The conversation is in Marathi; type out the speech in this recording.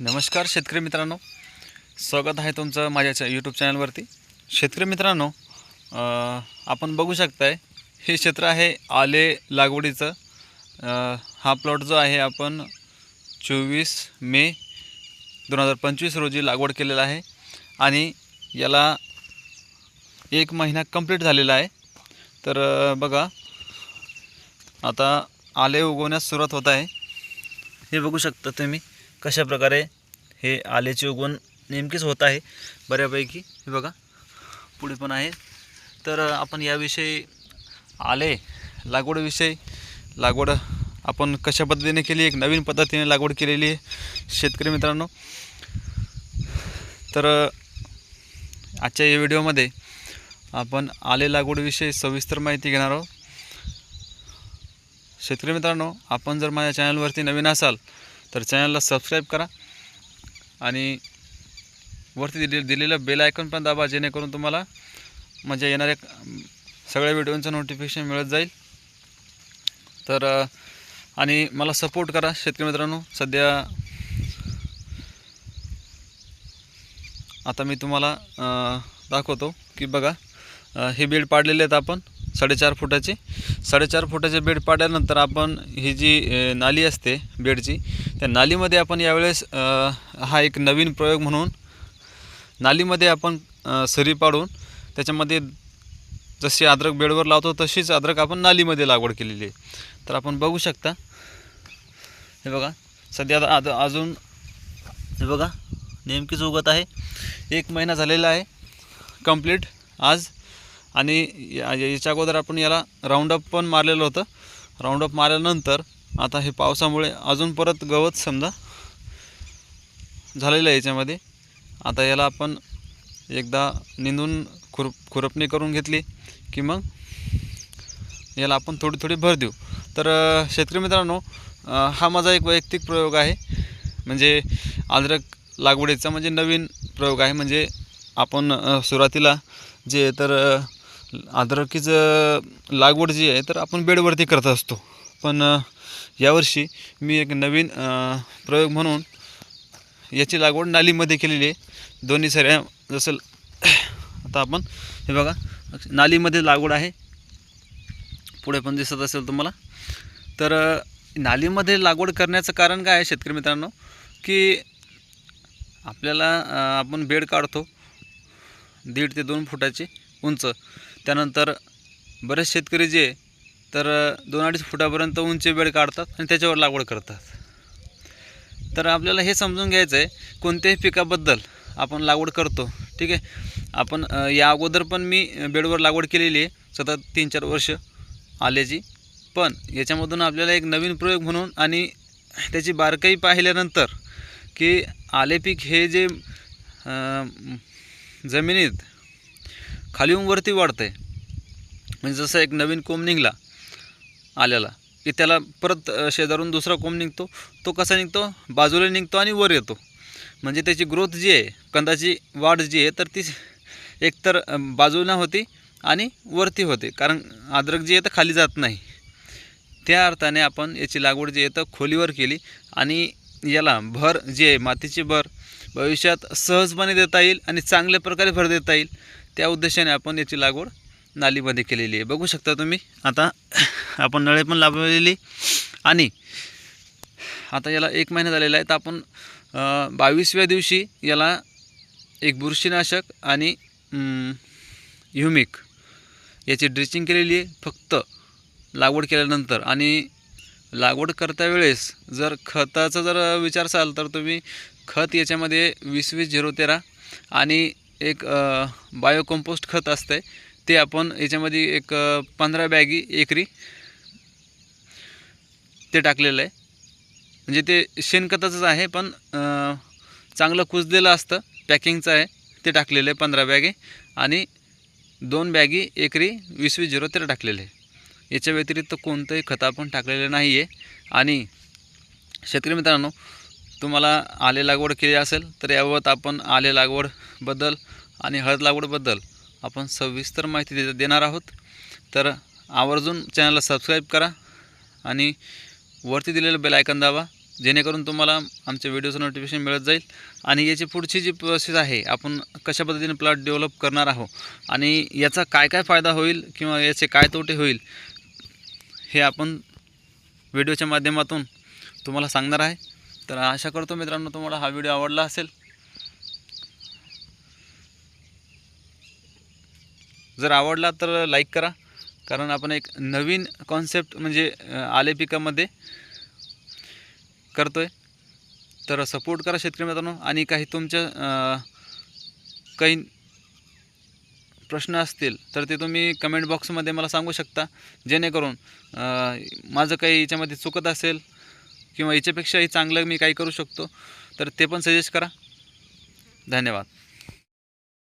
नमस्कार शेतकरी मित्रांनो. स्वागत आहे तुमचं माझ्या यूट्यूब चॅनलवरती. शेतकरी मित्रांनो आपण बघू शकताय हे क्षेत्र आहे आले लागवडीचं. हा प्लॉट जो आहे आपण चोवीस मे दोन हजार पंचवीस रोजी लागवड केलेला आहे आणि याला एक महिना कंप्लीट झालेला आहे. तर बघा आता आले उगवण्यास सुरुवात होत आहे. हे बघू शकता तुम्ही. कशा प्रकारे हे आल्याचे उगवण नेमकेच होत आहे बऱ्यापैकी. हे बघा पुढे पण आहे. तर आपण याविषयी आले लागवडविषयी लागवड आपण कशा पद्धतीने केली? एक नवीन पद्धतीने लागवड केलेली आहे शेतकरी मित्रांनो. तर आजच्या या व्हिडिओमध्ये आपण आले लागवडविषयी सविस्तर माहिती घेणार आहोत. शेतकरी मित्रांनो आपण जर माझ्या चॅनलवरती नवीन असाल तर चॅनलला सबस्क्राईब करा आणि वरती दिले दिलेलं बेल आयकॉन पण दाबा जेणेकरून तुम्हाला म्हणजे येणाऱ्या सगळ्या व्हिडिओंचं नोटिफिकेशन मिळत जाईल. तर आणि मला सपोर्ट करा शेतकरी मित्रांनो. सध्या आता मी तुम्हाला दाखवतो की बघा हे बेड पाडलेले आहेत आपण. साडेचार फुटाचे. साडेचार फुटाचे बेड पाडल्यानंतर आपण ही जी नाली असते बेडची त्या नालीमध्ये आपण यावेळेस हा एक नवीन प्रयोग म्हणून नालीमध्ये आपण सरी पाडून त्याच्यामध्ये जशी अद्रक बेडवर लावतो तशीच अद्रक आपण नालीमध्ये लागवड केलेली आहे. तर आपण बघू शकता. हे बघा सध्या आता अजून हे बघा नेमकीच उगत आहे. एक महिना झालेला आहे. कंप्लीट आज आणि या- याच्या अगोदर आपण याला राऊंडअप पण मारलेलं होतं. राऊंडअप मारल्यानंतर आता हे पावसामुळे अजून परत गवत समजा झालेलं आहे याच्यामध्ये. आता याला आपण एकदा निंदून खुर खुरपणी करून घेतली की मग याला आपण थोडी थोडी भर देऊ. तर शेतकरी मित्रांनो हा माझा एक वैयक्तिक प्रयोग आहे. म्हणजे अद्रक लागवडीचा म्हणजे नवीन प्रयोग आहे. म्हणजे आपण सुरुवातीला जे तर अद्रकीचं लागवड जी आहे तर आपण बेडवरती करत असतो. पण यावर्षी मी एक नवीन प्रयोग म्हणून याची लागवड नालीमध्ये केलेली आहे. दोन्ही सऱ्या जसं आता आपण हे बघा नालीमध्ये लागवड आहे. पुढे पण दिसत असेल तुम्हाला. तर नालीमध्ये लागवड करण्याचं कारण काय आहे शेतकरी मित्रांनो? की आपल्याला आपण बेड काढतो. दीड ते दोन फुटाची उंच. त्यानंतर बरेच शेतकरी जे तर दोन अडीच फुटापर्यंत उंची बेड काढतात आणि त्याच्यावर लागवड करतात. तर आपल्याला हे समजून घ्यायचं आहे कोणत्याही पिकाबद्दल आपण लागवड करतो ठीक आहे? आपण या अगोदर पण मी बेडवर लागवड केलेली आहे सतत तीन चार वर्ष आल्याची. पण याच्यामधून आपल्याला एक नवीन प्रयोग म्हणून आणि त्याची बारकाई पाहिल्यानंतर की आले पीक हे जे जमिनीत खाली खालीहून वरती वाढतं आहे म्हणजे जसं एक नवीन कोंब निघला आल्याला की त्याला परत शेजारून दुसरा कोंब निघतो तो कसा निघतो? बाजूला निघतो आणि वर येतो. म्हणजे त्याची ग्रोथ जी आहे कंदाची वाढ जी आहे तर ती एकतर बाजूला होती आणि वरती होते. कारण अद्रक जी आहे तर खाली जात नाही. त्या अर्थाने आपण याची लागवड जी आहे तर खोलीवर केली आणि याला भर जी आहे मातीची भर भविष्यात सहजपणे देता येईल आणि चांगल्या प्रकारे भर देता येईल. त्या उद्देशाने आपण याची लागवड नालीमध्ये केलेली आहे. बघू शकता तुम्ही आता आपण नळे पण लाभलेली आणि आता याला एक महिना झालेला आहे तर आपण बावीसव्या दिवशी याला एक बुरशीनाशक आणि ह्युमिक याची ड्रिचिंग केलेली आहे फक्त लागवड केल्यानंतर. आणि लागवड करता वेळेस जर खताचा जर विचार असाल तर तुम्ही खत याच्यामध्ये वीस वीस झिरो तेरा आणि एक बायोकंपोस्ट खत असतं आहे ते आपण याच्यामध्ये एक पंधरा बॅगी एकरी ते टाकलेलं आहे. म्हणजे ते शेणखताचंच आहे पण चांगलं कुजलेलं असतं पॅकिंगचं आहे ते टाकलेलं आहे पंधरा बॅगे आणि दोन बॅगी एकरी वीस वीस झिरो तेरा टाकलेले आहे. याच्या व्यतिरिक्त कोणतंही खत आपण टाकलेलं नाही आहे आणि शेतकरी मित्रांनो तुम्हाला आले लागवड केली असेल तर याबाबत आपण आले लागवड बद्दल आणि हळद लागवडबद्दल आपण सविस्तर माहिती दे देणार आहोत. तर आवर्जून चॅनलला सबस्क्राईब करा आणि वरती दिलेलं बेल आयकन दाबा जेणेकरून तुम्हाला आमच्या व्हिडिओचं नोटिफिकेशन मिळत जाईल. आणि याची पुढची जी प्रोसेस आहे आपण कशा पद्धतीने प्लॉट डेव्हलप करणार आहोत आणि याचा काय काय फायदा होईल किंवा याचे काय तोटे होईल हे आपण व्हिडिओच्या माध्यमातून तुम्हाला सांगणार आहे. तर आशा करतो मित्रांनो तुम्हाला हा व्हिडिओ आवडला असेल. जर आवडला तर लाईक करा. कारण आपण एक नवीन कॉन्सेप्ट म्हणजे आले पिकामध्ये करतो आहे तर सपोर्ट करा शेतकरी मित्रांनो. आणि काही तुमच्या काही प्रश्न असतील तर ते तुम्ही कमेंट बॉक्समध्ये मला सांगू शकता. जेणेकरून माझं काही याच्यामध्ये चुकत असेल किंवा याच्यापेक्षाही चांगलं मी काही करू शकतो तर ते पण सजेस्ट करा. धन्यवाद.